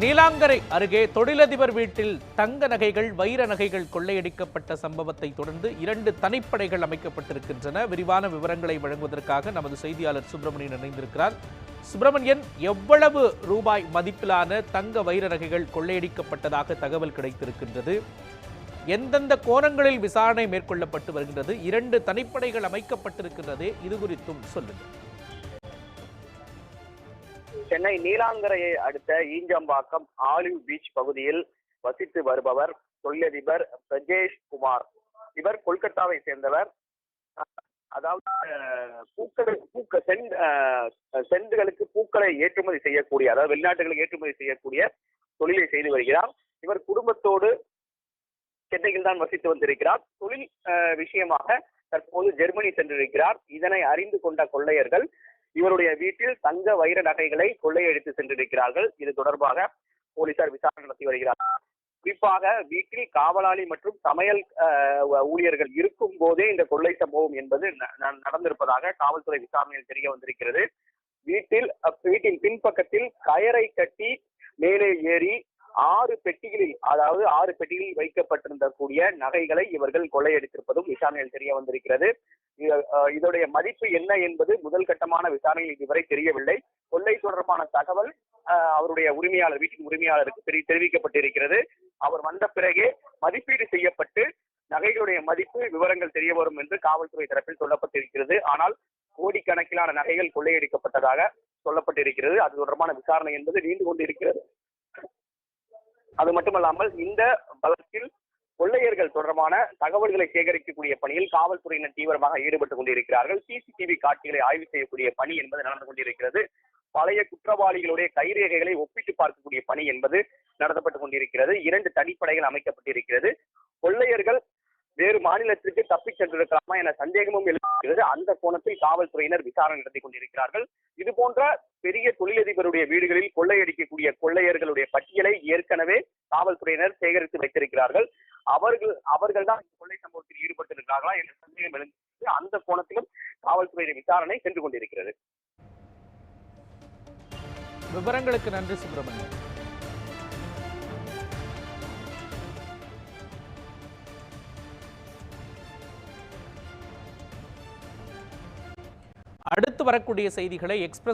நீலாங்கரை அருகே தொழிலதிபர் வீட்டில் தங்க நகைகள் வைர நகைகள் கொள்ளையடிக்கப்பட்ட சம்பவத்தை தொடர்ந்து இரண்டு தனிப்படைகள் அமைக்கப்பட்டிருக்கின்றன. விரிவான விவரங்களை வழங்குவதற்காக நமது செய்தியாளர் சுப்பிரமணியன் இணைந்திருக்கிறார். சுப்பிரமணியன் எவ்வளவு ரூபாய் மதிப்பிலான தங்க வைர நகைகள் கொள்ளையடிக்கப்பட்டதாக தகவல் கிடைத்திருக்கின்றது? எந்தெந்த கோணங்களில் விசாரணை மேற்கொள்ளப்பட்டு வருகின்றது? இரண்டு தனிப்படைகள் அமைக்கப்பட்டிருக்கின்றதே இது குறித்தும் சொல்லுங்கள். சென்னை நீலாங்கரையை அடுத்த ஈஞ்சம்பாக்கம் ஆலிவ் பீச் பகுதியில் வசித்து வருபவர் தொழிலதிபர் பிரஜேஷ் குமார். இவர் கொல்கத்தாவை சேர்ந்தவர். அதாவது அஹ், பூக்க செண்டுகளுக்கு பூக்களை ஏற்றுமதி செய்யக்கூடிய அதாவது வெளிநாட்டுகளுக்கு ஏற்றுமதி செய்யக்கூடிய தொழிலை செய்து வருகிறார். இவர் குடும்பத்தோடு சென்னையில் தான் வசித்து வந்திருக்கிறார். தொழில் விஷயமாக தற்போது ஜெர்மனி சென்றிருக்கிறார். இதனை அறிந்து கொண்ட கொள்ளையர்கள் இவருடைய வீட்டில் தங்க வைர நகைகளை கொள்ளையடித்து சென்றிருக்கிறார்கள். இது தொடர்பாக போலீசார் விசாரணை நடத்தி வருகிறார்கள் குறிப்பாக வீட்டில் காவலாளி மற்றும் சமையல் ஊழியர்கள் இருக்கும் போதே இந்த கொள்ளை சம்பவம் என்பது நடந்திருப்பதாக காவல்துறை விசாரணையில் தெரிய வந்திருக்கிறது. வீட்டில் வீட்டின் பின்பக்கத்தில் கயரை கட்டி மேலே ஏறி ஆறு பெட்டிகளில் அதாவது ஆறு பெட்டிகளில் வைக்கப்பட்டிருந்த கூடிய நகைகளை இவர்கள் கொள்ளையடித்திருப்பதும் விசாரணையில் தெரிய வந்திருக்கிறது. இதோடைய மதிப்பு என்ன என்பது முதல் கட்டமான விசாரணையில் இதுவரை தெரியவில்லை. கொள்ளை தொடர்பான தகவல் அவருடைய உரிமையாளர் வீட்டின் உரிமையாளருக்கு தெரி- தெரிவிக்கப்பட்டிருக்கிறது. அவர் வந்த பிறகே மதிப்பீடு செய்யப்பட்டு நகைகளுடைய மதிப்பு விவரங்கள் தெரிய வரும் என்று காவல்துறை தரப்பில் சொல்லப்பட்டிருக்கிறது. ஆனால் கோடிக்கணக்கிலான நகைகள் கொள்ளையடிக்கப்பட்டதாக சொல்லப்பட்டிருக்கிறது. அது தொடர்பான விசாரணை என்பது நீண்டு கொண்டிருக்கிறது அது மட்டுமல்லாமல் இந்த வழக்கில் கொள்ளையர்கள் தொடர்பான தகவல்களை சேகரிக்கக்கூடிய பணியில் காவல்துறையினர் தீவிரமாக ஈடுபட்டுக் கொண்டிருக்கிறார்கள். சிசிடிவி காட்சிகளை ஆய்வு செய்யக்கூடிய பணி என்பது நடந்து கொண்டிருக்கிறது. பழைய குற்றவாளிகளுடைய கைரேகைகளை ஒப்பிட்டு பார்க்கக்கூடிய பணி என்பது நடத்தப்பட்டுக் கொண்டிருக்கிறது. இரண்டு தனிப்படைகள் அமைக்கப்பட்டிருக்கிறது. கொள்ளையர்கள் வேறு மாநிலத்திற்கு தப்பிச் சென்றிருக்கலாமா என சந்தேகமும் எழுகிறது. அந்த கோணத்தில் காவல்துறையினர் விசாரணை நடத்தி கொண்டிருக்கிறார்கள். இது போன்ற பெரிய தொழிலதிபருடைய வீடுகளில் கொள்ளையடிக்கக்கூடிய கொள்ளையர்களுடைய பட்டியலை ஏற்கனவே காவல்துறையினர் சேகரித்து வைத்திருக்கிறார்கள். அவர்கள் அவர்கள் தான் இந்த கொள்ளை சம்பவத்தில் ஈடுபட்டிருக்கிறார்களா என்ற சந்தேகம் எழுந்தது அந்த கோணத்திலும் காவல்துறையின் விசாரணை சென்று கொண்டிருக்கிறது. விவரங்களுக்கு நன்றி சுப்பிரமணியன் அடுத்து வரக்கூடிய செய்திகளை எக்ஸ்பிரஸ்